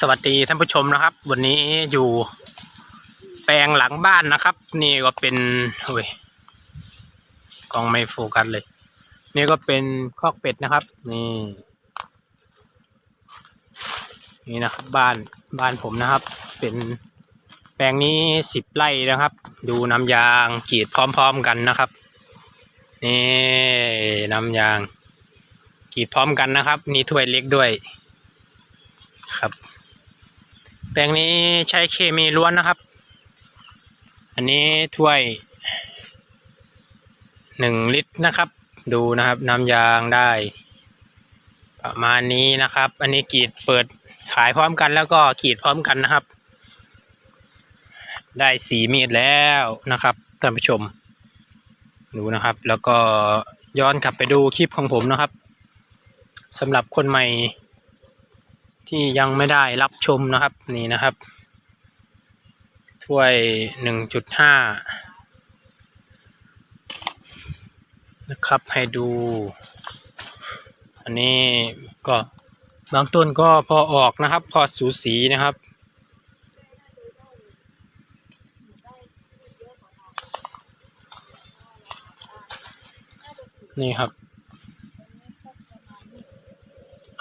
สวัสดีท่านผู้ชมนะครับ วันนี้อยู่แปลงหลังบ้านนะครับ นี่ก็เป็นโอ้ยกองไม่โฟกัสเลย นี่ก็เป็นคอกเป็ดนะครับ นี่ นี่นะครับบ้านบ้านผมนะครับ เป็นแปลงนี้สิบไร่นะครับ ดูน้ำยางกรีดพร้อม ๆกันนะครับ นี่น้ำยางกรีดพร้อมกันนะครับ นี่ถ้วยเล็กด้วย ลงนี้ใช้เคมีล้วนนะครับ อันนี้ถ้วยหนึ่งลิตรนะครับ ดูนะครับน้ำยางได้ ประมาณนี้นะครับ อันนี้กรีดเปิดขายพร้อมกันแล้วก็กรีดพร้อมกันนะครับ ได้สีมีดแล้วนะครับท่านผู้ชม ดูนะครับ แล้วก็ย้อนกลับไปดูคลิปของผมนะครับสำหรับคนใหม่ ที่ยังไม่ได้รับชมนะครับนี่นะครับ ถ้วยหนึ่งจุดห้านะครับให้ดู อันนี้ก็บางต้นก็พอออกนะครับ พอสูสีนะครับนี่ครับ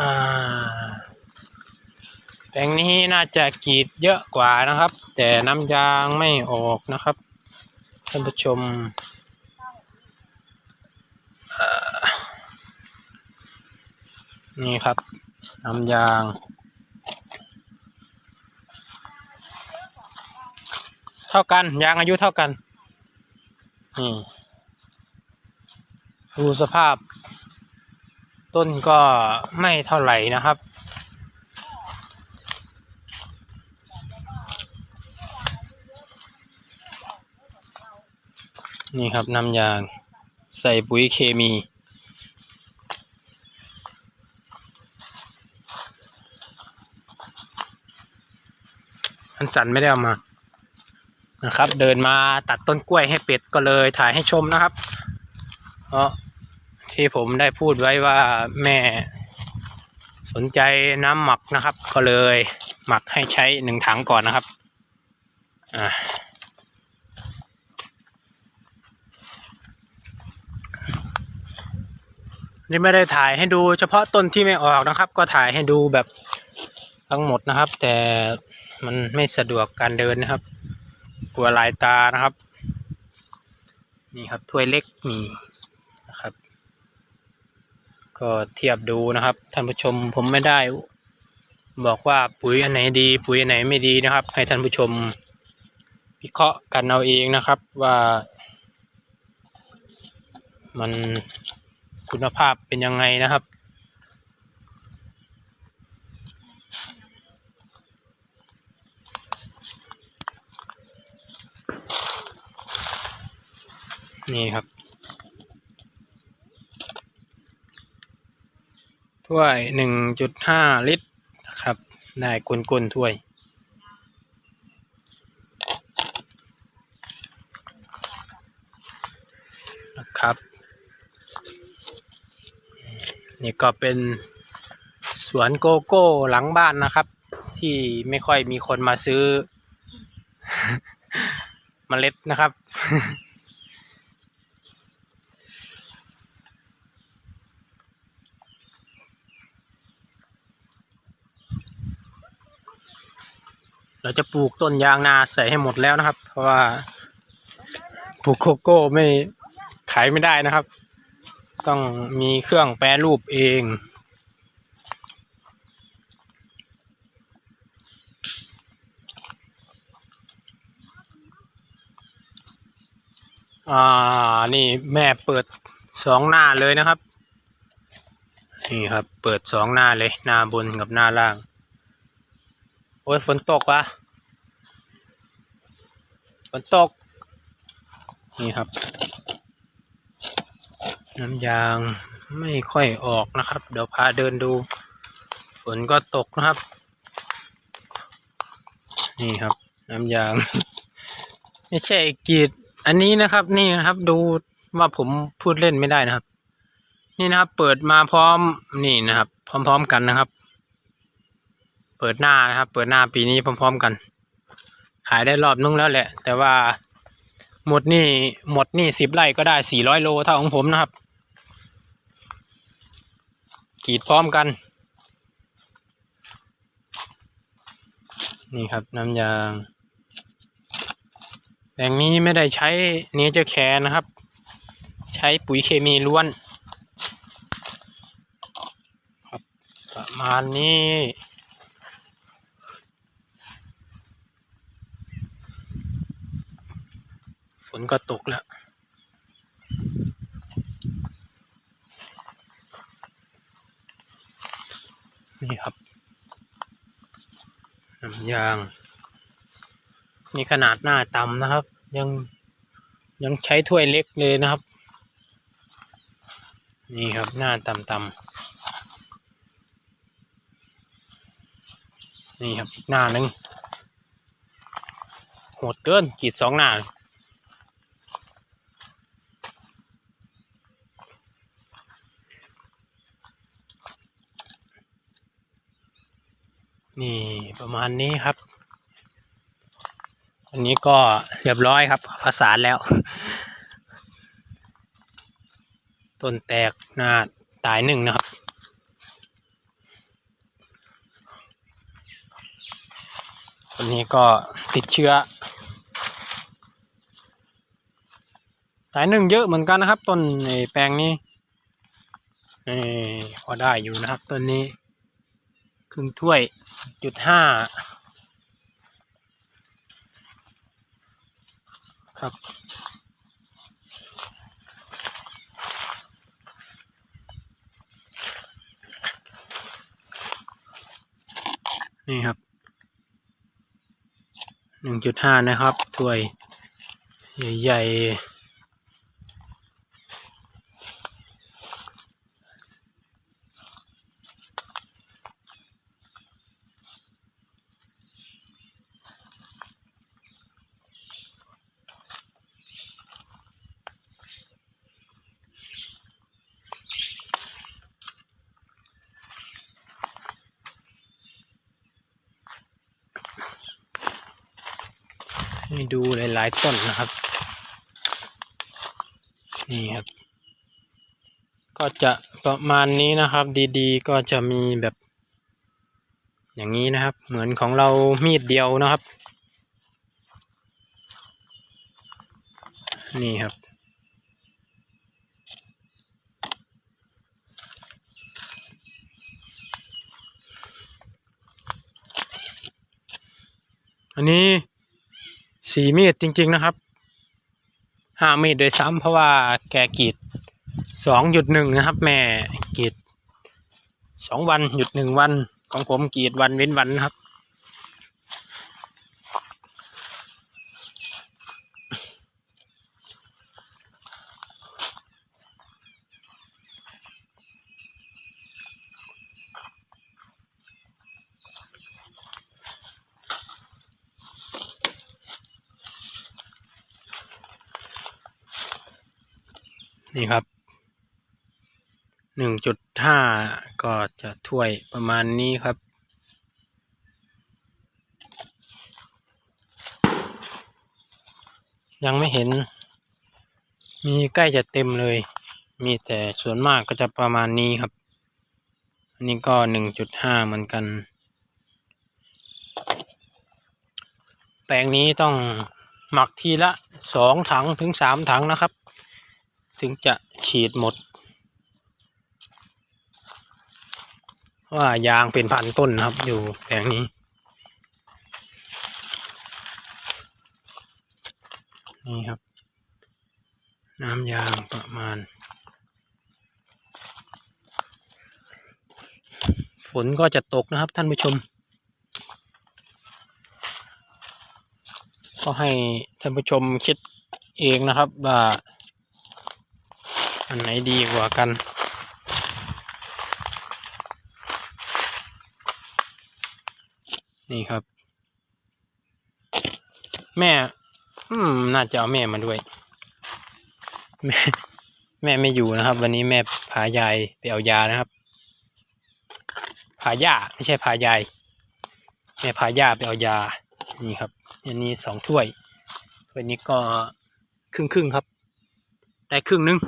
อ่า ลงนี้น่าจะกรีดเยอะกว่านะครับ แต่น้ำยางไม่ออกนะครับท่านผู้ชมนี่ครับน้ำยางเท่ากันยางอายุเท่ากันนี่ดูสภาพ ต้นก็ไม่เท่าไหร่นะครับ นี่ครับน้ำยาง ใส่ปุ๋ยเคมี อันสันไม่ได้เอามา นะครับ เดินมาตัดต้นกล้วยให้เป็ดก็เลยถ่ายให้ชมนะครับ เพราะที่ผมได้พูดไว้ว่าแม่สนใจน้ำหมักนะครับ ก็เลยหมักให้ใช้หนึ่งถังก่อนนะครับ อ่า นี่ไม่ได้ถ่ายให้ดูเฉพาะต้นที่ไม่ออกนะครับ ก็ถ่ายให้ดูแบบทั้งหมดนะครับ แต่มันไม่สะดวกการเดินนะครับกลัวลายตานะครับ นี่ครับถ้วยเล็กนี่นะครับ ก็เทียบดูนะครับท่านผู้ชมผมไม่ได้ บอกว่าปุ๋ยอันไหนดี ปุ๋ยอันไหนไม่ดีนะครับ ให้ท่านผู้ชมวิเคราะห์กันเอาเองนะครับว่ามัน คุณภาพเป็นยังไงนะครับ นี่ครับถ้วยหนึ่งจุดห้าลิตรนะครับ ได้กลนๆถ้วยนะครับ นี่ก็เป็นสวนโกโก้หลังบ้านนะครับ ที่ไม่ค่อยมีคนมาซื้อเมล็ดนะครับ เราจะปลูกต้นยางนาใส่ให้หมดแล้วนะครับ เพราะว่าปลูกโกโก้ไม่ขายไม่ได้นะครับ ต้องมีเครื่องแปรรูปเอง อ่า นี่แม่เปิดสองหน้าเลยนะครับ นี่ครับ เปิดสองหน้าเลย หน้าบนกับหน้าล่าง โอ้ยฝนตกวะฝนตก นี่ครับ น้ำยางไม่ค่อยออกนะครับ เดี๋ยวพาเดินดู ฝนก็ตกนะครับ นี่ครับ น้ำยาง ไม่ใช่กีด อันนี้นะครับ นี่นะครับดูว่าผมพูดเล่นไม่ได้นะครับ นี่นะครับ เปิดมาพร้อมนี่นะครับ พร้อม ๆกันนะครับ เปิดหน้านะครับ เปิดหน้าปีนี้พร้อม ๆ กัน ขายได้รอบนึงแล้วแหละ แต่ว่าหมดนี่หมดนี่สิบไร่ก็ได้สี่ร้อยโลเท่าของผมนะครับ กรีดพร้อมกัน นี่ครับน้ำยางแปลงนี้ไม่ได้ใช้เนเจอร์แคร์นะครับ ใช้ปุ๋ยเคมีล้วนครับประมาณนี้ฝนก็ตกแล้ว นี่ครับน้ำยาง นี่ขนาดหน้าต่ำนะครับ ยังยังใช้ถ้วยเล็กเลยนะครับ นี่ครับหน้าต่ำๆนี่ครับอีกหน้าหนึ่งโหดเกินกีดสองหน้าเลย นี่ประมาณนี้ครับอันนี้ก็เรียบร้อยครับประสานแล้ว ต้นแตกหน้าตายหนึ่งนะครับ อันนี้ก็ติดเชื้อ ตายหนึ่งเยอะเหมือนกันนะครับ ต้นไอ้แปลงนี้นี่พอได้อยู่นะครับต้นนี้ รึ่งถ้วยจุดห้าครับ นี่ครับหนึ่งจุดห้านะครับถ้วย ใหญ่ๆ ให้ดูหลายๆต้นนะครับ นี่ครับ ก็จะประมาณนี้นะครับดีๆ ก็จะมีแบบ อย่างนี้นะครับ เหมือนของเรามีดเดียวนะครับ นี่ครับอันนี้ สีมีดจริง ๆ นะครับห้ามีดโดวยซ้ำเพราะว่าแกกีดสองหยุดหนึ่งนะครับ แม่กีดสองวันหยุดหนึ่งวันของผมกีดวันเว้นวันนะครับ นี่ครับหนึ่งจุดห้าก็จะถ้วยประมาณนี้ครับ ยังไม่เห็น มีใกล้จะเต็มเลย มีแต่ส่วนมากก็จะประมาณนี้ครับ อันนี้ก็หนึ่งจุดห้าเหมือนกัน แปลงนี้ต้องหมักทีละสองถังถึงสามถังนะครับ ถึงจะฉีดหมด ว่ายางเป็นพันต้นครับอยู่แปลงนี้นี่ครับ น้ำยางประมาณ ฝนก็จะตกนะครับท่านผู้ชม ก็ให้ท่านผู้ชมคิดเองนะครับว่า อันไหนดีกว่ากันนี่ครับ แม่ อืม น่าจะเอาแม่มาด้วย แม่ แม่ไม่อยู่นะครับ วันนี้แม่พายายไปเอายานะครับ พาย่าไม่ใช่พายาย แม่พาย่าไปเอายา นี่ครับ อันนี้สองถ้วยวยนี้ก็ครึ่งครึ่งครับ ได้ครึ่งนึง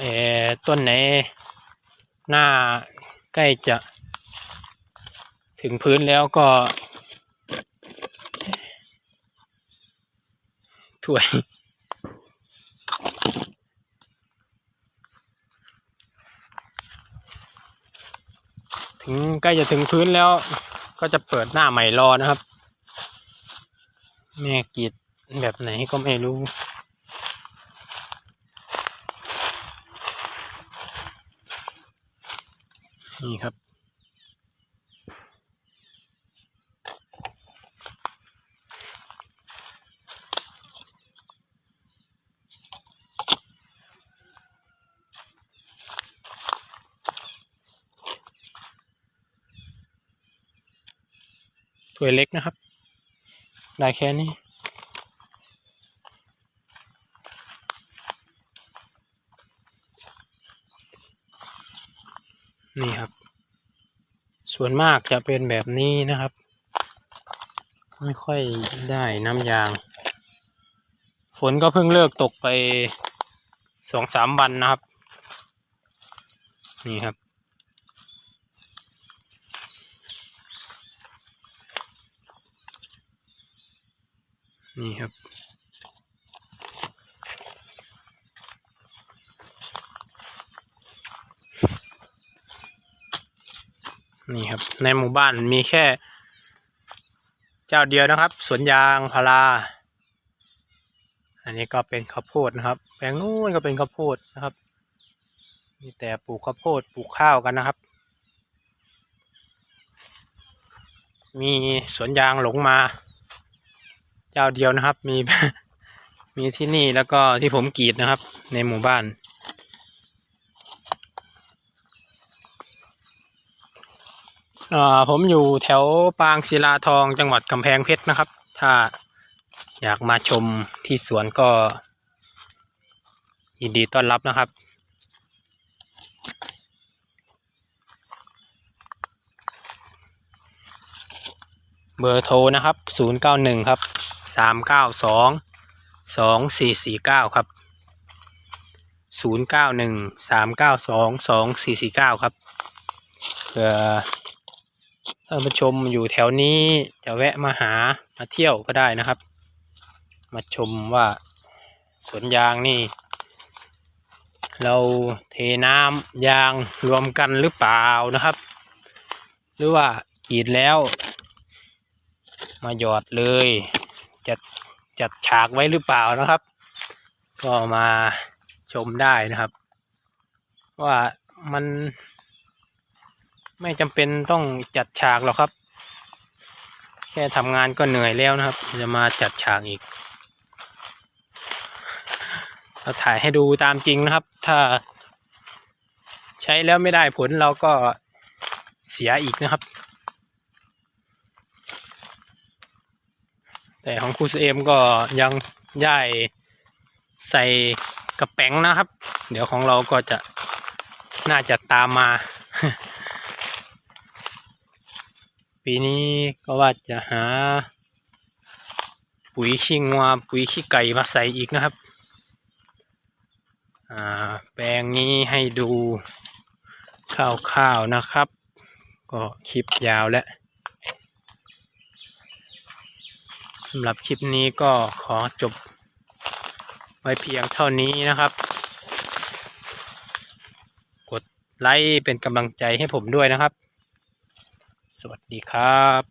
เออต้นไหนหน้าใกล้จะถึงพื้นแล้วก็ถ้วยถึงใกล้จะถึงพื้นแล้วก็จะเปิดหน้าใหม่รอนะครับ แม่กีดแบบไหนก็ไม่รู้ นี่ครับ ถ้วยเล็กนะครับ ได้แค่นี้ นี่ครับ ส่วนมากจะเป็นแบบนี้นะครับ ไม่ค่อยได้น้ำยาง ฝนก็เพิ่งเลิกตกไปสองสามวันนะครับ นี่ครับนี่ครับ นี่ครับ ในหมู่บ้านมีแค่ เจ้าเดียวนะครับ สวนยางพารา อันนี้ก็เป็นข้าวโพดนะครับ แปลงนู้นก็เป็นข้าวโพดนะครับ มีแต่ปลูกข้าวโพดปลูกข้าวกันนะครับ มีสวนยางหลงมา เจ้าเดียวนะครับ มีมีที่นี่แล้วก็ที่ผมกรีดนะครับ ในหมู่บ้าน เอ่อ ผมอยู่แถวปางศิลาทองจังหวัดกำแพงเพชรนะครับ ถ้าอยากมาชมที่สวนก็ ยินดีต้อนรับนะครับ เบอร์โทรนะครับ 091 ครับ 392 2449 ครับ 091 392 2449 ครับเผื่อ ท่านผู้ชมอยู่แถวนี้จะแวะมาหามาเที่ยวก็ได้นะครับ มาชมว่าสวนยางนี่ เราเทน้ำยางรวมกันหรือเปล่านะครับ หรือว่ากรีดแล้ว มาหยอดเลยจัดจัดฉากไว้หรือเปล่านะครับ ก็มาชมได้นะครับ ว่ามัน ไม่จำเป็นต้องจัดฉากหรอกครับ แค่ทำงานก็เหนื่อยแล้วนะครับ จะมาจัดฉากอีก เราถ่ายให้ดูตามจริงนะครับ ถ้า ใช้แล้วไม่ได้ผลเราก็เสียอีกนะครับ แต่ของครูเอ็มก็ยังย่ายใส่กระแป๋งนะครับ เดี๋ยวของเราก็จะน่าจะตามมา ปีนี้ก็ว่าจะหา ปุ๋ยขี้งัวปุ๋ยขี้ไก่มาใส่อีกนะครับอ่าแปลงนี้ให้ดูคร่าวๆนะครับ ก็คลิปยาวแล้วสำหรับคลิปนี้ก็ขอจบไว้เพียงเท่านี้นะครับ กดไลค์เป็นกำลังใจให้ผมด้วยนะครับ สวัสดีครับ